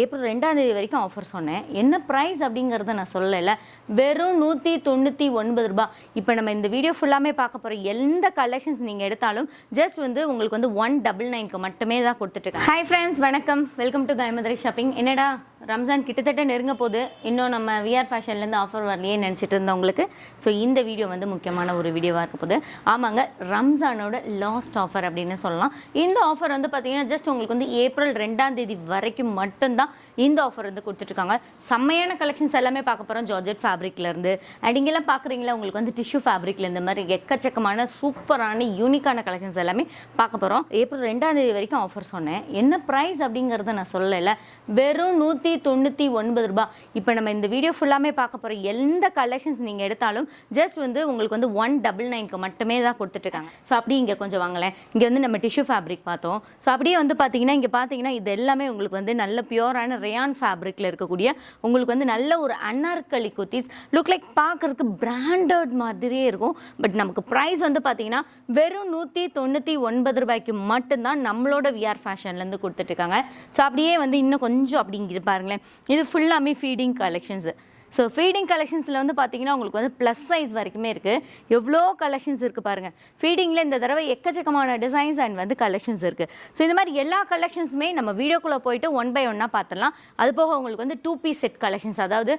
April ரெண்டாம் தேதி வரைக்கும் ஆஃபர் சொன்னேன். என்ன ப்ரைஸ் அப்படிங்கிறத நான் சொல்லலை. வெறும் நூற்றி தொண்ணூற்றி ஒன்பது ரூபா இப்போ நம்ம இந்த வீடியோ ஃபுல்லாமே பார்க்க போகிற எந்த கலெக்ஷன்ஸ் நீங்கள் எடுத்தாலும் ஜஸ்ட் வந்து உங்களுக்கு வந்து ஒன் டபுள் நைன்க்கு மட்டுமே தான் கொடுத்துட்ருக்கேன் ஹாய் ஃப்ரெண்ட்ஸ் வணக்கம். வெல்கம் டு காயமதுரை ஷாப்பிங் என்னடா? ரம்ஜான் கிட்டத்தட்ட நெருங்க போது. இன்னும் நம்ம விஆர் ஃபேஷன்லேருந்து ஆஃபர் வரலையே நினச்சிட்டு இருந்தவங்களுக்கு. ஸோ இந்த வீடியோ வந்து முக்கியமான ஒரு வீடியோவாக இருக்க போது. ஆமாங்க ரம்ஜானோட லாஸ்ட் ஆஃபர் அப்படின்னு சொல்லலாம். இந்த ஆஃபர் வந்து பார்த்தீங்கன்னா ஜஸ்ட் உங்களுக்கு வந்து ஏப்ரல் ரெண்டாம் தேதி வரைக்கும் மட்டும்தான் இந்த ஆஃபர் வந்து கொடுத்துட்ருக்காங்க. செம்மையான கலெக்ஷன்ஸ் எல்லாமே பார்க்க போகிறோம் ஜார்ஜெட் ஃபேப்ரிக்லேருந்து அண்ட் இங்கெல்லாம் பார்க்குறீங்களா? உங்களுக்கு வந்து டிஷ்யூ ஃபேப்ரிக்ல இந்த மாதிரி எக்கச்சக்கமான சூப்பரான யூனிக்கான கலெக்ஷன்ஸ் எல்லாமே பார்க்க போகிறோம் ஏப்ரல் ரெண்டாம் தேதி வரைக்கும் ஆஃபர் சொன்னேன். என்ன ப்ரைஸ் அப்படிங்கிறத நான் சொல்லலை. வெறும் நூற்றி தொண்ணூற்றி ஒன்பது ரூபாய். இப்போ நம்ம இந்த வீடியோ ஃபுல்லாமே பார்க்க போகிற எந்த கலெக்ஷன்ஸ் நீங்கள் எடுத்தாலும் ஜஸ்ட் வந்து உங்களுக்கு வந்து ஒன் டபுள் நைன்க்கு மட்டுமே தான் கொடுத்துட்ருக்காங்க. ஸோ அப்படியே இங்கே கொஞ்சம் வாங்கலேன் இங்கே வந்து நம்ம டிஷ்யூ ஃபேப்ரிக் பார்த்தோம். ஸோ அப்படியே வந்து பார்த்தீங்கன்னா இங்கே பார்த்தீங்கன்னா இது எல்லாமே உங்களுக்கு வந்து நல்ல பியூரான ரேயான் ஃபேப்ரிக்கில் இருக்கக்கூடிய உங்களுக்கு வந்து நல்ல ஒரு அன்னார்கலி குர்த்திஸ் லுக் லைக் பார்க்கறதுக்கு பிராண்டட் மாதிரியே இருக்கும். பட் நமக்கு ப்ரைஸ் வந்து பார்த்தீங்கன்னா வெறும் நூற்றி தொண்ணூற்றி ஒன்பது ரூபாய்க்கு மட்டும்தான் நம்மளோட விஆர் ஃபேஷன்லேருந்து கொடுத்துட்ருக்காங்க ஸோ அப்படியே வந்து இன்னும் கொஞ்சம் அப்படிங்கிற பாருங்களேன். இது ஃபுல்லாமே ஃபீடிங் கலெக்ஷன்ஸு ஸோ ஃபீடிங் கலெக்ஷன்ஸில் வந்து பார்த்தீங்கன்னா உங்களுக்கு வந்து ப்ளஸ் சைஸ் வரைக்குமே இருக்குது எவ்வளோ கலெக்ஷன்ஸ் இருக்குது பாருங்கள் ஃபீடிங்கில் இந்த தடவை எக்கச்சக்கமான டிசைன்ஸ் அண்ட் வந்து கலெக்ஷன்ஸ் இருக்குது ஸோ இந்த மாதிரி எல்லா கலெக்ஷன்ஸுமே நம்ம வீடியோக்குள்ளே போயிட்டு ஒன் பை ஒன்னாக பார்த்துடலாம் அது போக உங்களுக்கு வந்து டூ பீஸ் செட் கலெக்ஷன்ஸ் அதாவது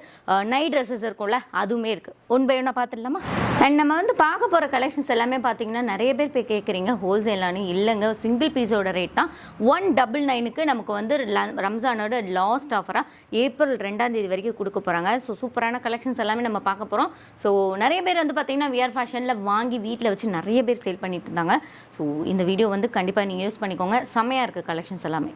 நைட் ட்ரெஸ்ஸஸ் இருக்கும்ல அதுவுமே இருக்குது ஒன் பை ஒன்னாக பார்த்துடலாமா அண்ட் நம்ம வந்து பார்க்க போகிற கலெக்ஷன்ஸ் எல்லாமே பார்த்தீங்கன்னா நிறைய பேர் போய் கேட்குறீங்க ஹோல்சேலானு இல்லைங்க. சிங்கிள் பீஸோட ரேட் தான். ஒன் டபுள் நைனுக்கு நமக்கு வந்து ரம்ஜானோட லாஸ்ட் ஆஃபராக ஏப்ரல் ரெண்டாம் தேதி வரைக்கும் கொடுக்க போகிறாங்க ஸோ சூப்பரான கலெக்ஷன்ஸ் எல்லாமே நம்ம பார்க்க போகிறோம் ஸோ நிறைய பேர் வந்து பார்த்தீங்கன்னா விஆர் ஃபேஷனில் வாங்கி வீட்டில் வச்சு நிறைய பேர் சேல் பண்ணிட்டு இருந்தாங்க. ஸோ இந்த வீடியோ வந்து கண்டிப்பாக நீங்கள் யூஸ் பண்ணிக்கோங்க. செம்மையாக இருக்குது கலெக்ஷன்ஸ் எல்லாமே.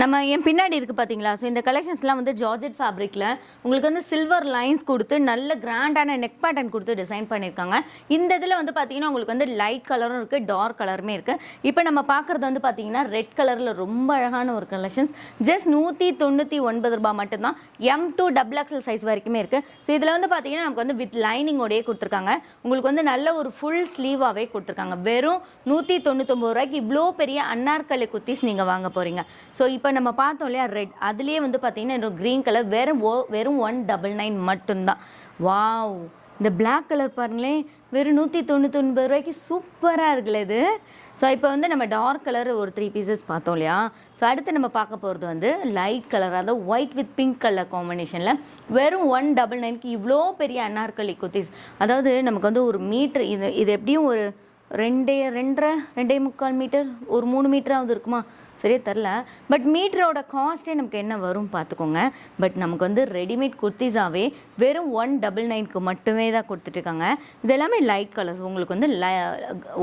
நம்ம என் பின்னாடி இருக்குது பார்த்தீங்களா ஸோ இந்த கலெக்ஷன்ஸ்லாம் வந்து ஜார்ஜெட் ஃபேப்ரிக்கில் உங்களுக்கு வந்து சில்வர் லைன்ஸ் கொடுத்து நல்ல கிராண்டான நெக் பேட்டர்ன் கொடுத்து டிசைன் பண்ணியிருக்காங்க. இந்த இதில் வந்து பார்த்தீங்கன்னா உங்களுக்கு வந்து லைட் கலரும் இருக்குது டார்க் கலருமே இருக்குது இப்போ நம்ம பார்க்குறது வந்து பார்த்தீங்கன்னா ரெட் கலரில் ரொம்ப அழகான ஒரு கலெக்ஷன்ஸ் ஜஸ்ட் நூற்றி தொண்ணூற்றி ஒன்பது ரூபாய் மட்டும்தான். M to double XL size வரைக்குமே இருக்குது ஸோ இதில் வந்து பார்த்தீங்கன்னா நமக்கு வந்து வித் லைனிங்கோடையே கொடுத்துருக்காங்க. உங்களுக்கு வந்து நல்ல ஒரு ஃபுல் ஸ்லீவாகவே கொடுத்துருக்காங்க. வெறும் நூற்றி தொண்ணூத்தொம்பது ரூபாய்க்கு இவ்வளோ பெரிய அன்னார்கலை குத்திஸ் நீங்கள் வாங்க போகிறீங்க ஸோ இப்போ நம்ம பார்த்தோம் இல்லையா ரெட் அதுலேயே வந்து பார்த்தீங்கன்னா இன்னும் க்ரீன் கலர் வெறும் ஓ வெறும் ஒன் டபுள் நைன் மட்டும்தான். வாவ் இந்த பிளாக் கலர் பாருங்களேன் வெறும் நூற்றி தொண்ணூத்தொன்பது ரூபாய்க்கு சூப்பராக இருக்குல்ல இது. ஸோ இப்போ வந்து நம்ம டார்க் கலர் ஒரு த்ரீ பீசஸ் பார்த்தோம் இல்லையா? ஸோ அடுத்து நம்ம பார்க்க போகிறது வந்து லைட் கலர் அதாவது ஒயிட் வித் பிங்க் கலர் காம்பினேஷனில் வெறும் ஒன் டபுள் நைன்க்கு இவ்வளோ பெரிய அன்னார்கலி குத்திஸ். அதாவது நமக்கு வந்து ஒரு மீட்ரு இது இது எப்படியும் ஒரு ரெண்டே ரெண்டரை ரெண்டே முக்கால் மீட்டர் ஒரு மூணு மீட்டராவது இருக்குமா? சரியா தெரில பட் மீட்டரோட காஸ்ட்டே நமக்கு என்ன வரும் பார்த்துக்கோங்க. பட் நமக்கு வந்து ரெடிமேட் குர்த்திஸாவே வெறும் ஒன் டபுள் நைனுக்கு மட்டுமே தான் கொடுத்துட்ருக்காங்க இது எல்லாமே லைட் கலர்ஸ் உங்களுக்கு வந்து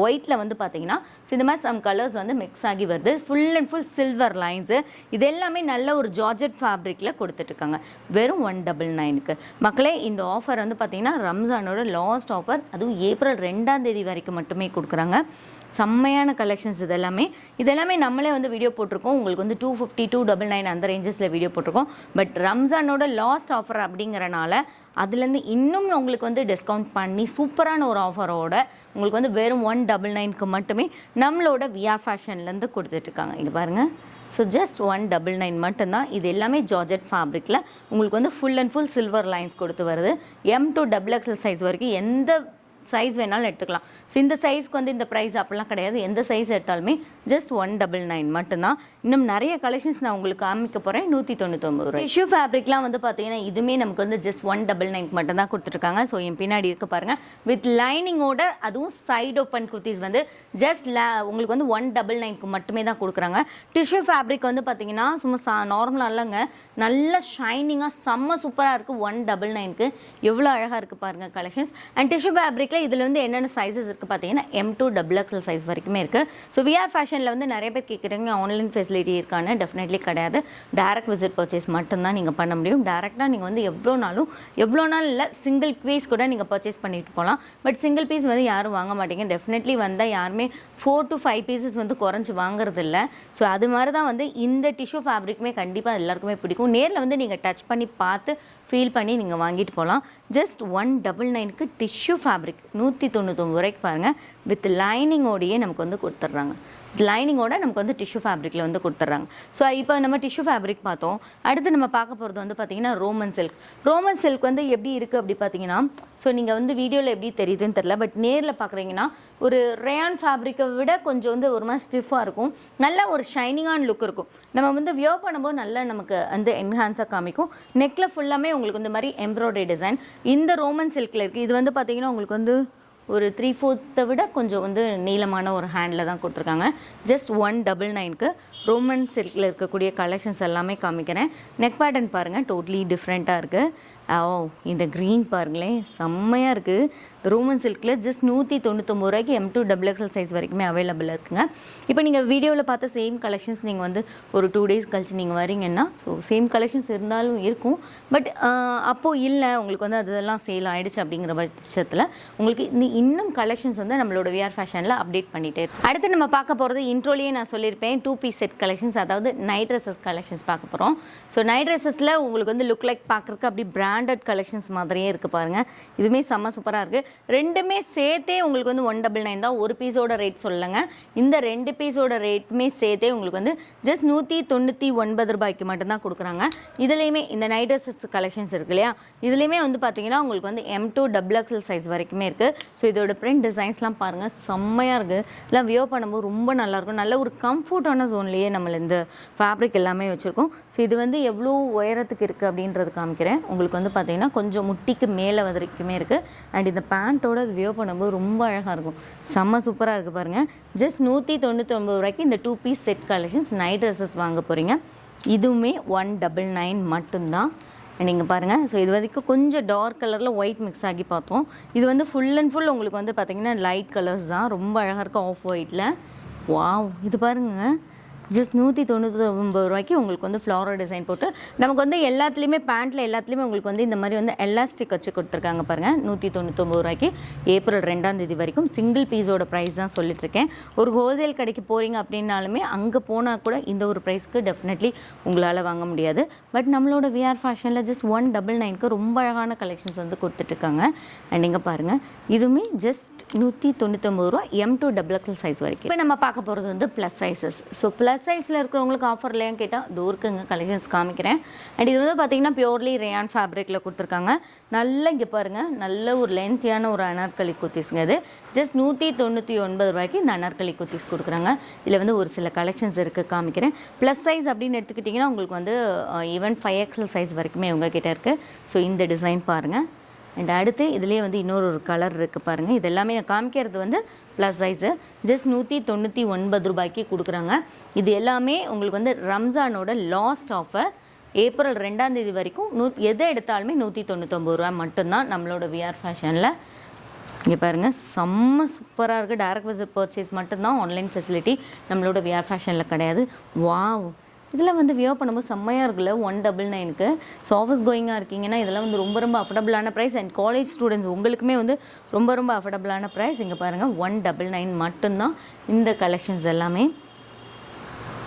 ஒயிட்டில் வந்து பார்த்தீங்கன்னா ஸோ இந்த மாதிரி சம் கலர்ஸ் வந்து மிக்ஸ் ஆகி வருது. Full and full silver lines இது எல்லாமே நல்ல ஒரு ஜார்ஜெட் ஃபேப்ரிக்கில் கொடுத்துட்ருக்காங்க வெறும் ஒன் டபுள் நைனுக்கு மக்களே இந்த ஆஃபர் வந்து பார்த்தீங்கன்னா ரம்ஜானோட லாஸ்ட் ஆஃபர் அதுவும் ஏப்ரல் ரெண்டாம் தேதி வரைக்கும் மட்டுமே கொடுக்குறாங்க. செம்மையான கலெக்ஷன்ஸ் இது எல்லாமே இது எல்லாமே நம்மளே வந்து வீடியோ போட்டிருக்கோம். உங்களுக்கு வந்து two fifty two double nine அந்த ரேஞ்சஸில் வீடியோ போட்டிருக்கோம். பட் ரம்ஜானோட லாஸ்ட் ஆஃபர் அப்படிங்கிறனால அதுலேருந்து இன்னும் உங்களுக்கு வந்து டிஸ்கவுண்ட் பண்ணி சூப்பரான ஒரு ஆஃபரோட உங்களுக்கு வந்து வெறும் ஒன் டபுள் நைனுக்கு மட்டுமே நம்மளோட விஆர் ஃபேஷன்லேருந்து கொடுத்துட்ருக்காங்க இது பாருங்கள் so just one double nine மட்டும்தான். இது எல்லாமே ஜார்ஜெட் ஃபேப்ரிக்கில் உங்களுக்கு வந்து full and full silver lines கொடுத்து வருது. M to double XL size வரைக்கும் எந்த சைஸ் வேணாலும் எடுத்துக்கலாம். ஸோ இந்த சைஸ்க்கு வந்து இந்த ப்ரைஸ் அப்படிலாம் கிடையாது. எந்த சைஸ் எடுத்தாலுமே ஜஸ்ட் ஒன் டபுள் நைன் மட்டும்தான். இன்னும் நிறைய கலெக்ஷன்ஸ் நான் உங்களுக்கு காமிக்க போகிறேன் நூற்றி தொண்ணூத்தொம்பது ரூபாய் டிஷ்யூ ஃபேப்ரிக்லாம் வந்து பார்த்தீங்கன்னா இதுவுமே நமக்கு வந்து ஜஸ்ட் ஒன் டபுள் நைன் மட்டும்தான் கொடுத்துருக்காங்க. ஸோ என் பின்னாடி இருக்க பாருங்கள் வித் லைனிங்கோட அதுவும் சைடு ஓப்பன் குர்த்திஸ் வந்து ஜஸ்ட் உங்களுக்கு வந்து ஒன் டபுள் நைன்க்கு மட்டுமே தான் கொடுக்குறாங்க. டிஷ்யூ ஃபேப்ரிக் வந்து பார்த்தீங்கன்னா சும்மா சா நார்மலாக இல்லைங்க. நல்ல ஷைனிங்காக செம்ம சூப்பராக இருக்குது ஒன் டபுள் நைனுக்கு எவ்வளோ அழகாக இருக்குது பாருங்கள் கலெக்ஷன்ஸ் அண்ட் டிஷ்யூ ஃபேப்ரிக்கில் இதில் வந்து என்னென்ன சைஸஸ் இருக்குது பார்த்தீங்கன்னா M to double XL size வரைக்குமே இருக்குது ஸோ விஆர் ஃபேஷனில் வந்து நிறைய பேர் கேட்குறீங்க ஆன்லைன் ஃபெசிலிட்டி இருக்கான்னு டெஃபினெட்லி கிடையாது. டேரக்ட் விசிட் பர்ச்சேஸ் மட்டும்தான் நீங்கள் பண்ண முடியும். டேரெக்டாக நீங்கள் வந்து எவ்வளோ நாளும் எவ்வளோ நாள் இல்லை சிங்கிள் பீஸ் கூட நீங்கள் பர்ச்சேஸ் பண்ணிட்டு போகலாம் பட் சிங்கிள் பீஸ் வந்து யாரும் வாங்க மாட்டீங்க. டெஃபினெட்லி வந்தால் யாருமே ஃபோர் டு ஃபைவ் பீசஸ் வந்து குறைஞ்சி வாங்குறது இல்லை. ஸோ அது மாதிரி தான் வந்து இந்த டிஷ்யூ ஃபேப்ரிக்குமே கண்டிப்பாக எல்லாருக்குமே பிடிக்கும். நேரில் வந்து நீங்கள் டச் பண்ணி பார்த்து ஃபீல் பண்ணி நீங்கள் வாங்கிட்டு போகலாம் ஜஸ்ட் ஒன் டபுள் நைனுக்கு டிஷ்யூ ஃபேப்ரிக் நூற்றி தொண்ணூத்தொம்பது ரூபாய்க்கு பாருங்கள் வித் லைனிங்கோடையே நமக்கு வந்து கொடுத்துட்றாங்க. லைனிங்கோட நமக்கு வந்து டிஷ்யூ ஃபேப்ரிக்கில் வந்து கொடுத்துட்றாங்க. ஸோ இப்போ நம்ம டிஷ்யூ ஃபேப்ரிக் பார்த்தோம். அடுத்து நம்ம பார்க்க போகிறது வந்து பார்த்தீங்கன்னா ரோமன் சில்க் ரோமன் சில்க் வந்து எப்படி இருக்குது அப்படி பார்த்தீங்கன்னா ஸோ நீங்கள் வந்து வீடியோவில் எப்படி தெரியுதுன்னு தெரில பட் நேரில் பார்க்குறீங்கன்னா ஒரு ரேயான் ஃபேப்ரிக்கை விட கொஞ்சம் வந்து ஒரு மாதிரி ஸ்டிஃபாக இருக்கும். நல்ல ஒரு ஷைனிங்கான லுக் இருக்கும். நம்ம வந்து வியோ பண்ணும்போது நல்லா நமக்கு வந்து என்ஹான்ஸாக காமிக்கும். நெக்கில் ஃபுல்லாமே உங்களுக்கு இந்த மாதிரி எம்ப்ராய்டரி டிசைன் இந்த ரோமன் சில்கில் இருக்குது இது வந்து பார்த்தீங்கன்னா உங்களுக்கு வந்து ஒரு த்ரீ ஃபோர்த்தை விட கொஞ்சம் வந்து நீளமான ஒரு ஹேண்டில் தான் கொடுத்துருக்காங்க. ஜஸ்ட் ஒன் டபுள் நைனுக்கு ரோமன் சில்கில் இருக்கக்கூடிய கலெக்ஷன்ஸ் எல்லாமே காமிக்கிறேன். நெக் பேட்டர்ன் பாருங்கள் டோட்லி டிஃப்ரெண்ட்டாக இருக்குது ஓ இந்த க்ரீன் பாருங்களேன் செம்மையாக இருக்குது ரோமன் சில்கில் ஜஸ்ட் நூற்றி தொண்ணூத்தொம்பது ரூபாய்க்கு M to double XL size வரைக்குமே அவைலபிள் இருக்குங்க. இப்போ நீங்கள் வீடியோவில் பார்த்த சேம் கலெக்ஷன்ஸ் நீங்கள் வந்து ஒரு டூ டேஸ் கழிச்சு நீங்கள் வரீங்கன்னா ஸோ சேம் கலெக்ஷன்ஸ் இருந்தாலும் இருக்கும். பட் அப்போது இல்லை உங்களுக்கு வந்து அதெல்லாம் சேல் ஆகிடுச்சு அப்படிங்கிற பட்சத்தில் உங்களுக்கு இன்னும் கலெக்ஷன்ஸ் வந்து நம்மளோட விஆர் ஃபேஷனில் அப்டேட் பண்ணிகிட்டே இருக்கும் அடுத்து நம்ம பார்க்க போகிறது இன்ட்ரோலேயே நான் சொல்லியிருப்பேன் டூ பீஸ் செட் கலெக்ஷன்ஸ் அதாவது நைட் ட்ரெஸ்ஸஸ் கலெக்ஷன்ஸ் பார்க்க போகிறோம் ஸோ நைட் ட்ரெஸ்ஸஸில் உங்களுக்கு வந்து லுக் லைக் பார்க்குறக்கு அப்படி பிராண்டட் கலெக்ஷன்ஸ் மாதிரியே இருக்குது பாருங்கள் இதுவுமே செம்ம சூப்பராக இருக்குது ரெண்டுமே சேர்த்தே உங்களுக்கு வந்து ஒன் டபுள் நைன் தான். ஒரு பீஸோட ரேட் சொல்லுங்க. இந்த ரெண்டு பீஸோட ரேட்டுமே சேர்த்தே உங்களுக்கு வந்து ஜஸ்ட் நூற்றி தொண்ணூற்றி ஒன்பது ரூபாய்க்கு மட்டும்தான் கொடுக்குறாங்க. இதுலேயுமே இந்த நைட் ட்ரெஸ்ஸஸ் கலெக்ஷன்ஸ் இருக்கு இல்லையா? இதுலேயுமே வந்து பார்த்தீங்கன்னா உங்களுக்கு வந்து M to double XL size வரைக்குமே இருக்குது ஸோ இதோட பிரிண்ட் டிசைன்ஸ்லாம் பாருங்கள் செம்மையாக இருக்குது இதெல்லாம் வியோ பண்ணும்போது ரொம்ப நல்லாயிருக்கும் நல்ல ஒரு கம்ஃபர்டான ஜோன்லேயே நம்மள இந்த ஃபேப்ரிக் எல்லாமே வச்சுருக்கோம். ஸோ இது வந்து எவ்வளோ உயரத்துக்கு இருக்குது அப்படின்றது காமிக்கிறேன். உங்களுக்கு வந்து பார்த்தீங்கன்னா கொஞ்சம் முட்டிக்கு மேலே வரைக்குமே இருக்குது அண்ட் இந்த பேண்ட்டோட அது வியோ பண்ணும்போது ரொம்ப அழகாக இருக்கும். செம்ம சூப்பராக இருக்குது பாருங்கள் ஜஸ்ட் நூற்றி தொண்ணூற்றொம்பது ரூபாய்க்கு இந்த two piece set collections night dresses வாங்க போகிறீங்க இதுவுமே ஒன் டபுள் நைன் மட்டும்தான். நீங்கள் பாருங்கள் ஸோ இது வரைக்கும் கொஞ்சம் டார்க் கலரில் ஒயிட் மிக்ஸ் ஆகி பார்த்தோம். இது வந்து ஃபுல் அண்ட் ஃபுல் உங்களுக்கு வந்து பார்த்தீங்கன்னா லைட் கலர்ஸ் தான். ரொம்ப அழகாக இருக்கும் ஆஃப் ஒயிட்டில் வாவ் இது பாருங்கள் ஜஸ்ட் நூற்றி தொண்ணூற்றி ஒம்பது ரூபாய்க்கு உங்களுக்கு வந்து ஃப்ளாரல் டிசைன் போட்டு நமக்கு வந்து எல்லாத்துலேயுமே பேண்ட்டில் எல்லாத்துலேயுமே உங்களுக்கு வந்து இந்த மாதிரி வந்து எலாஸ்டிக் வச்சு கொடுத்துருக்காங்க பாருங்கள் நூற்றி தொண்ணூத்தொம்பது ரூபாய்க்கு ஏப்ரல் ரெண்டாம் தேதி வரைக்கும் சிங்கிள் பீஸோட ப்ரைஸ் தான் சொல்லிட்டுருக்கேன். ஒரு ஹோல்சேல் கடைக்கு போகிறீங்க அப்படின்னாலுமே அங்கே போனால் கூட இந்த ஒரு ப்ரைஸ்க்கு டெஃபினெட்லி உங்களால் வாங்க முடியாது. பட் நம்மளோட விஆர் ஃபேஷனில் ஜஸ்ட் ஒன் டபுள் நைனுக்கு ரொம்ப அழகான கலெக்ஷன்ஸ் வந்து கொடுத்துட்ருக்காங்க அண்ட் இங்கே பாருங்கள் இதுவுமே ஜஸ்ட் நூற்றி தொண்ணூத்தொம்பது ரூபா M to double XL size வரைக்கும். இப்போ நம்ம பார்க்க போகிறது வந்து plus sizes so plus plus சைஸில் இருக்கிறவங்களுக்கு ஆஃபர் இல்லையான்னு கேட்டால் தூரக்குங்க கலெக்ஷன்ஸ் காமிக்கிறேன். அண்ட் இது வந்து பார்த்தீங்கன்னா பியூர்லி ரேயான் ஃபேப்ரிக்கில் கொடுத்துருக்காங்க. நல்ல இங்கே பாருங்கள் நல்ல ஒரு லென்த்தியான ஒரு அனார்கலி குர்த்திஸ்ங்க இது. ஜஸ்ட் நூற்றி தொண்ணூற்றி ஒன்பது ரூபாய்க்கு இந்த அனார்கலி குத்திஸ் கொடுக்குறாங்க. இதில் வந்து ஒரு சில கலெக்ஷன்ஸ் இருக்குது காமிக்கிறேன். ப்ளஸ் சைஸ் அப்படின்னு எடுத்துக்கிட்டிங்கன்னா உங்களுக்கு வந்து ஈவன் ஃபைவ் எக்ஸல் சைஸ் வரைக்குமே உங்ககிட்ட இருக்குது ஸோ இந்த டிசைன் பாருங்கள் அண்ட் அடுத்து இதுலேயே வந்து இன்னொரு ஒரு கலர் இருக்குது பாருங்கள் இது எல்லாமே நான் காமிக்கிறது வந்து ப்ளஸ் சைஸு ஜஸ்ட் நூற்றி தொண்ணூற்றி ஒன்பது ரூபாய்க்கு கொடுக்குறாங்க. இது எல்லாமே உங்களுக்கு வந்து ரம்ஜானோட லாஸ்ட் ஆஃபர் ஏப்ரல் ரெண்டாம் தேதி வரைக்கும் நூ எதை எடுத்தாலுமே நூற்றி தொண்ணூத்தொம்பது ரூபா மட்டும்தான் நம்மளோட விஆர் ஃபேஷனில் இங்கே பாருங்கள் செம்ம சூப்பராக இருக்குது டேரக்ட் விசிட் பர்ச்சேஸ் மட்டும்தான் ஆன்லைன் ஃபெசிலிட்டி நம்மளோட விஆர் ஃபேஷனில் கிடையாது. வாவ் இதில் வந்து வியோ பண்ணும்போது செம்மையாக இருக்குல்ல? ஒன் டபுள் நைனுக்கு ஸோ ஆஃபீஸ் கோயிங்காக இருக்கீங்கன்னா இதெல்லாம் வந்து ரொம்ப ரொம்ப அஃபர்டபுளான ப்ரைஸ் அண்ட் காலேஜ் ஸ்டூடெண்ட்ஸ் உங்களுக்குமே வந்து ரொம்ப ரொம்ப அஃபர்டபுளான ப்ரைஸ் இங்கே பாருங்கள் ஒன் டபுள் நைன் மட்டும்தான் இந்த கலெக்ஷன்ஸ் எல்லாமே.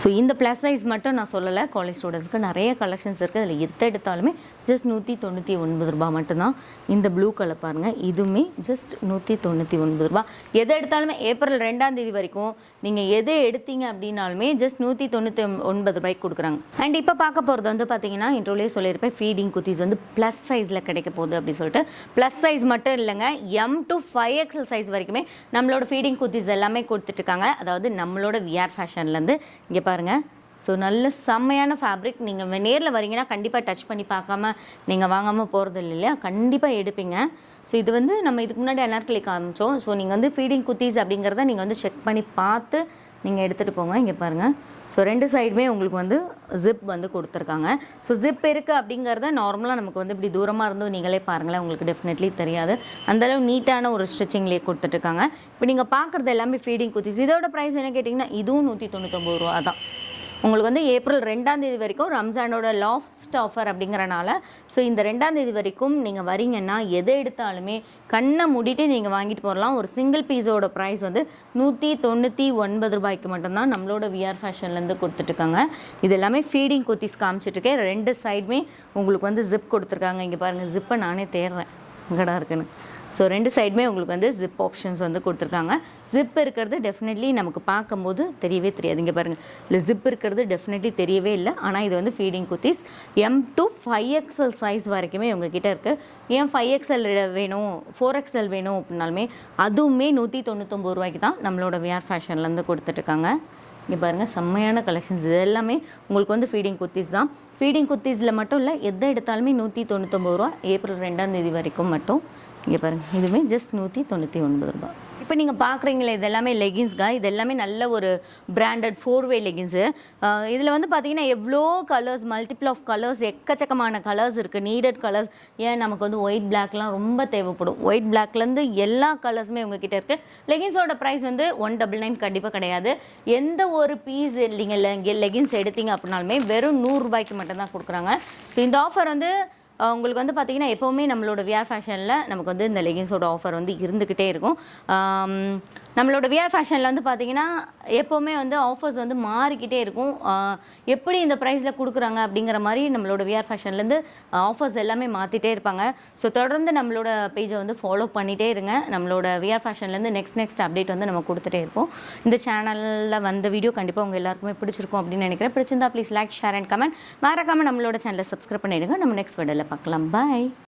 ஸோ இந்த ப்ளஸ் சைஸ் மட்டும் நான் சொல்லலை. காலேஜ் ஸ்டூடெண்ட்ஸ்க்கு நிறைய கலெக்ஷன்ஸ் இருக்குது அதில் எதை எடுத்தாலுமே ஜஸ்ட் நூற்றி தொண்ணூற்றி ஒன்பது ரூபாய் மட்டும்தான். இந்த ப்ளூ கலர் பாருங்கள் இதுவுமே ஜஸ்ட் நூற்றி தொண்ணூற்றி ஒன்பது ரூபாய். எதை எடுத்தாலுமே ஏப்ரல் ரெண்டாம் தேதி வரைக்கும் நீங்கள் எதை எடுத்தீங்க அப்படின்னாலுமே ஜஸ்ட் நூற்றி தொண்ணூற்றி ஒன்பது ரூபாய்க்கு கொடுக்குறாங்க. அண்ட் இப்போ பார்க்க போகிறது வந்து பார்த்தீங்கன்னா இன்ட்ரோலேயே சொல்லியிருப்பேன் ஃபீடிங் குத்திஸ் வந்து ப்ளஸ் சைஸில் கிடைக்க போகுது அப்படின்னு சொல்லிட்டு. ப்ளஸ் சைஸ் மட்டும் இல்லைங்க. M to five XL size வரைக்குமே நம்மளோட ஃபீடிங் குத்திஸ் எல்லாமே கொடுத்துட்ருக்காங்க அதாவது நம்மளோட விஆர் ஃபேஷன்லேருந்து இங்கே பாருங்கள் ஸோ நல்ல செம்மையான ஃபேப்ரிக் நீங்கள் நேரில் வரீங்கன்னா கண்டிப்பாக டச் பண்ணி பார்க்காம நீங்கள் வாங்காமல் போகிறது இல்லை இல்லையா? கண்டிப்பாக எடுப்பீங்க. ஸோ இது வந்து நம்ம இதுக்கு முன்னாடி அனார்கலி காமிச்சோம். ஸோ நீங்கள் வந்து ஃபீடிங் குத்தீஸ் அப்படிங்கிறத நீங்கள் வந்து செக் பண்ணி பார்த்து நீங்கள் எடுத்துகிட்டு போங்க இங்கே பாருங்கள் ஸோ ரெண்டு சைடுமே உங்களுக்கு வந்து ஜிப் வந்து கொடுத்துருக்காங்க. ஸோ ஜிப் இருக்குது அப்படிங்கிறத நார்மலாக நமக்கு வந்து இப்படி தூரமாக இருந்து நீங்களே பாருங்களேன் உங்களுக்கு டெஃபினெட்லி தெரியாது. அந்தளவு நீட்டான ஒரு ஸ்டிச்சிங்லேயே கொடுத்துட்ருக்காங்க இப்போ நீங்கள் பார்க்குறது எல்லாமே ஃபீடிங் குத்திஸ். இதோட ப்ரைஸ் என்ன கேட்டிங்கன்னா இதுவும் நூற்றி தொண்ணூற்றொம்பது ரூபா தான் உங்களுக்கு வந்து ஏப்ரல் ரெண்டாம் தேதி வரைக்கும் ரம்ஜானோட லாஸ்ட் ஆஃபர் அப்படிங்கிறனால ஸோ இந்த ரெண்டாம் தேதி வரைக்கும் நீங்கள் வரீங்கன்னா எதை எடுத்தாலுமே கண்ணை மூடிட்டு நீங்கள் வாங்கிட்டு போகலாம் ஒரு சிங்கிள் பீஸோட ப்ரைஸ் வந்து நூற்றி தொண்ணூற்றி ஒன்பது ரூபாய்க்கு மட்டும்தான் நம்மளோட விஆர் ஃபேஷன்லேருந்து கொடுத்துட்ருக்காங்க இது எல்லாமே ஃபீடிங் குத்திஸ் காமிச்சிட்ருக்கேன் ரெண்டு சைடுமே உங்களுக்கு வந்து ஜிப் கொடுத்துருக்காங்க. இங்கே பாருங்கள் ஜிப்பை நானே தேடுறேன். இங்கடா இருக்குன்னு. ஸோ ரெண்டு சைடுமே உங்களுக்கு வந்து ஜிப் ஆப்ஷன்ஸ் வந்து கொடுத்துருக்காங்க. ஜிப் இருக்கிறது டெஃபினெட்லி நமக்கு பார்க்கும்போது தெரியவே தெரியாது. இங்கே பாருங்கள் இல்லை ஜிப் இருக்கிறது டெஃபினெட்லி தெரியவே இல்லை. ஆனால் இது வந்து feeding kurtis. M to five XL size வரைக்குமே உங்ககிட்ட இருக்குது ஏன் ஃபைவ் எக்ஸ்எல் வேணும்? ஃபோர் எக்ஸ்எல் வேணும் அப்படின்னாலுமே அதுவுமே நூற்றி தொண்ணூத்தொம்பது ரூபாய்க்கு தான் நம்மளோட விஆர் ஃபேஷன்லேருந்து கொடுத்துட்ருக்காங்க. இங்கே பாருங்கள் செம்மையான கலெக்ஷன்ஸ் இது எல்லாமே உங்களுக்கு வந்து ஃபீடிங் குத்திஸ் தான். ஃபீடிங் குத்திஸில் மட்டும் இல்லை எதை எடுத்தாலுமே நூற்றி தொண்ணூத்தொம்பது ரூபா ஏப்ரல் ரெண்டாம் தேதி வரைக்கும் மட்டும். இங்கே பாருங்கள் இதுவுமே ஜஸ்ட் நூற்றி தொண்ணூற்றி ஒன்பது ரூபா இப்போ நீங்கள் பார்க்குறீங்களே இது எல்லாமே லெகின்ஸ்க்கா இது எல்லாமே நல்ல ஒரு பிராண்டட் ஃபோர் வே லெகின்ஸு இதில் வந்து பார்த்தீங்கன்னா எவ்வளோ கலர்ஸ் மல்டிபிள் ஆஃப் கலர்ஸ் எக்கச்சக்கமான கலர்ஸ் இருக்குது நீடட் கலர்ஸ் ஏன் நமக்கு வந்து ஒயிட் பிளாக்லாம் ரொம்ப தேவைப்படும். ஒயிட் பிளாக்லேருந்து எல்லா கலர்ஸுமே உங்ககிட்ட இருக்குது லெகின்ஸோட ப்ரைஸ் வந்து ஒன் டபுள் நைன் கண்டிப்பாக கிடையாது. எந்த ஒரு பீஸ் நீங்கள் லெகின்ஸ் எடுத்தீங்க அப்படின்னாலுமே வெறும் நூறுரூபாய்க்கு மட்டும்தான் கொடுக்குறாங்க. ஸோ இந்த ஆஃபர் வந்து உங்களுக்கு வந்து பார்த்தீங்கன்னா எப்போவுமே நம்மளோட விஆர் ஃபேஷனில் நமக்கு வந்து இந்த லெகின்ஸோட ஆஃபர் வந்து இருந்துக்கிட்டே இருக்கும். நம்மளோட விஆர் ஃபேஷனில் வந்து பார்த்தீங்கன்னா எப்போவுமே வந்து ஆஃபர்ஸ் வந்து மாறிக்கிட்டே இருக்கும். எப்படி இந்த ப்ரைஸில் கொடுக்குறாங்க அப்படிங்கிற மாதிரி நம்மளோட விஆர் ஃபேஷன்லேருந்து ஆஃபர்ஸ் எல்லாமே மாற்றிட்டே இருப்பாங்க. ஸோ தொடர்ந்து நம்மளோட பேஜை வந்து ஃபாலோ பண்ணிகிட்டே இருங்க. நம்மளோட விஆர் ஃபேஷன்லேருந்து நெக்ஸ்ட் நெக்ஸ்ட் அப்டேட் வந்து நம்ம கொடுத்துட்டே இருப்போம். இந்த சேனலில் வந்த வீடியோ கண்டிப்பாக உங்கள் எல்லாருக்குமே பிடிச்சிருக்கும் அப்படின்னு நினைக்கிறேன். பிடிச்சிருந்தா please like share and comment மறக்காமல் நம்மளோட சேனலை சப்ஸ்கிரைப் பண்ணிவிடுங்க நம்ம நெக்ஸ்ட் வீடியோவில் பார்க்கலாம் பாய்